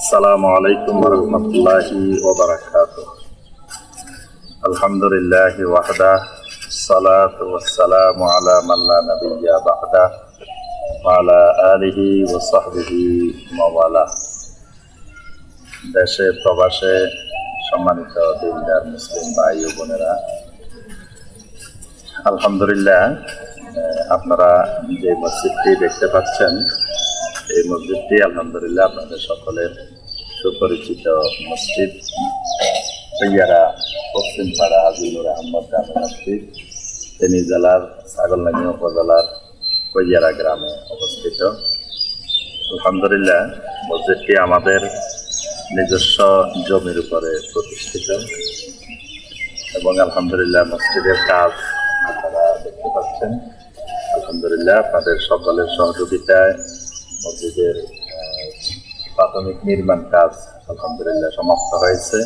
السلام عليكم ورحمة الله وبركاته الحمد لله وحده الصلاة والسلام على من لا نبي بعده وعلى آله وصحبه موالا দেশে প্রবাসে সম্মানিত দিনদার মুসলিম ভাই ও বোনেরা আলহামদুলিল্লাহ আহ, আপনারা যে মসজিদটি দেখতে পাচ্ছেন এই মসজিদটি, আলহামদুলিল্লাহ, আপনাদের সকলের সুপরিচিত মসজিদ। সৈয়ারা পশ্চিম পাড়া আজিজুর আহমদ মসজিদ ফেনী জেলার ছাগলনাগী উপজেলার কৈয়ারা গ্রামে অবস্থিত। আলহামদুলিল্লাহ, মসজিদটি আমাদের নিজস্ব জমির উপরে প্রতিষ্ঠিত। এবং আলহামদুলিল্লাহ, মসজিদের কাজ আপনারা দেখতে পাচ্ছেন। আলহামদুলিল্লাহ, আপনাদের সকলের সহযোগিতায় মসজিদের প্রাথমিক নির্মাণ কাজ আলহামদুলিল্লাহ সমাপ্ত হয়েছে।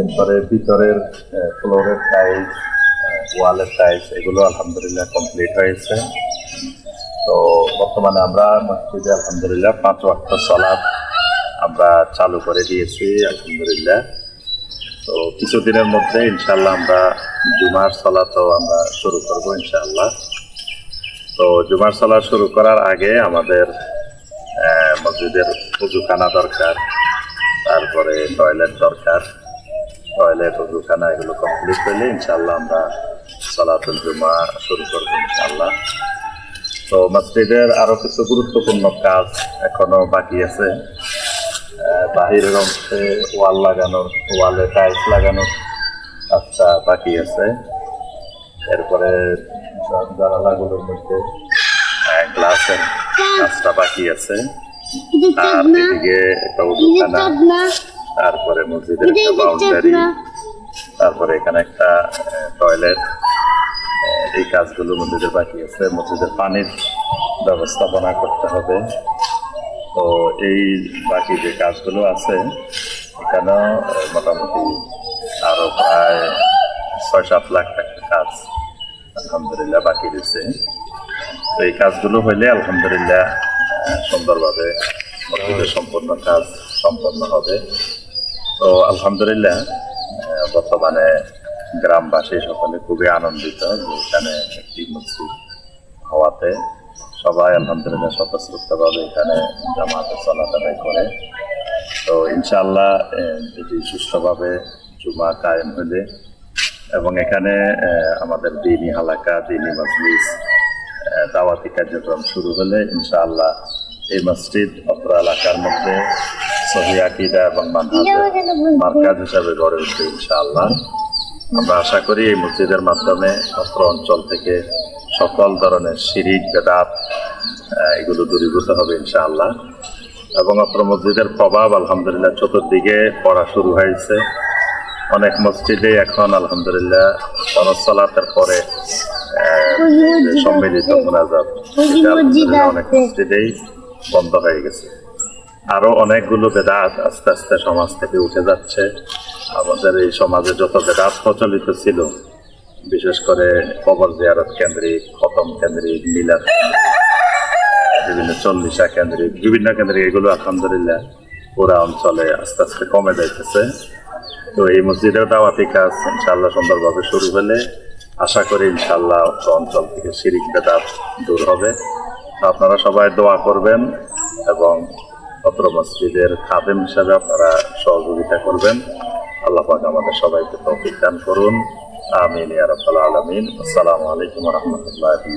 এরপরে ভিতরের ফ্লোরের টাইলস ওয়ালের টাইলস এগুলো আলহামদুলিল্লাহ কমপ্লিট হয়েছে। তো বর্তমানে আমরা মসজিদে আলহামদুলিল্লাহ পাঁচ ওয়াক্ত সলাপ আমরা চালু করে দিয়েছি, আলহামদুলিল্লাহ। তো কিছুদিনের মধ্যে ইনশাল্লাহ আমরা জুমার সলাতও আমরা শুরু করব ইনশাল্লাহ তো জুমার সলা শুরু করার আগে আমাদের মসজিদের উজুখানা দরকার, তারপরে টয়লেট দরকার। টয়লেট উজুখানা এগুলো কমপ্লিট হলে ইনশাল্লাহ আমরা সলাতুল জুমা শুরু করব ইনশাল্লাহ তো মসজিদের আরও কিছু গুরুত্বপূর্ণ কাজ এখনও বাকি আছে। বাহিরের অংশে ওয়াল লাগানোর, ওয়ালে টাইলস লাগানোর কাজটা বাকি আছে। এরপরে জানালাগুলোর মধ্যে। গ্লাসের কাজটা বাকি আছে। আর এদিকে একটা উদ্যোগখানা তারপরে মসজিদের একটা বাউন্ডারি তারপরে এখানে একটা টয়লেট এই কাজগুলো মসজিদের বাকি আছে। মসজিদের পানির ব্যবস্থাপনা করতে হবে। তো এই বাকি যে কাজগুলো আছে এখানেও মোটামুটি আরও প্রায় ছয় সাত লাখ টাকা কাজ আলহামদুলিল্লাহ, বাকি রয়েছে। তো এই কাজগুলো হইলে আলহামদুলিল্লাহ সুন্দরভাবে সম্পূর্ণ কাজ সম্পন্ন হবে। তো আলহামদুলিল্লাহ বর্তমানে গ্রামবাসী সকলে খুবই আনন্দিত যে এখানে একটি মসজিদ হওয়াতে সবাই আলহামদুলিল্লাহ স্বতঃস্ফূর্তভাবে এখানে জামাতে চলাফেরা করে। তো ইনশাআল্লাহ এটি সুস্থভাবে জুমা কায়েম হলে এবং এখানে আমাদের দিনী হালাকা দিনী মজলিস দাওয়াতি কার্যক্রম শুরু হলে ইনশাআল্লাহ এই মসজিদ অত্র এলাকার মধ্যে সহি আকিদা এবং মানহাজের মার্কাজ হিসাবে গড়ে উঠবে ইনশাআল্লাহ। আমরা আশা করি এই মসজিদের মাধ্যমে অত্র অঞ্চল থেকে সকল ধরনের শিরিক বেদাত এগুলো দূরীভূত হবে ইনশাআল্লাহ। এবং অত্র মসজিদের প্রভাব আলহামদুলিল্লাহ চতুর্দিকে পড়া শুরু হয়েছে। অনেক মসজিদে এখন আলহামদুলিল্লাহ ফরজ পরে সম্মিলিত মোনাজাত অনেক মসজিদেই বন্ধ হয়ে গেছে। আরও অনেকগুলো বেদাত আস্তে আস্তে সমাজ থেকে উঠে যাচ্ছে। আমাদের এই সমাজে যত বেদাত প্রচলিত ছিল বিশেষ করে কবর জিয়ারত কেন্দ্রিক খতম কেন্দ্রিক মিলাদ বিভিন্ন চল্লিশা কেন্দ্রিক বিভিন্ন কেন্দ্রিক এগুলো আলহামদুলিল্লাহ পুরা অঞ্চলে আস্তে আস্তে কমে যাইতেছে। তো এই মসজিদের দাওয়াতি কাজ ইনশাল্লাহ সুন্দরভাবে শুরু হলে আশা করি ইনশাল্লাহ অঞ্চল থেকে শিরিক বেদাত দূর হবে। আপনারা সবাই দোয়া করবেন এবং অত্র মসজিদের খাদেম হিসাবে আপনারা সহযোগিতা করবেন। আল্লাহ পাক আমাদের সবাইকে তৌফিক দান করুন। আমিন ইয়া রাব্বাল আলামিন। আসসালামু আলাইকুম রাহমাতুল্লাহি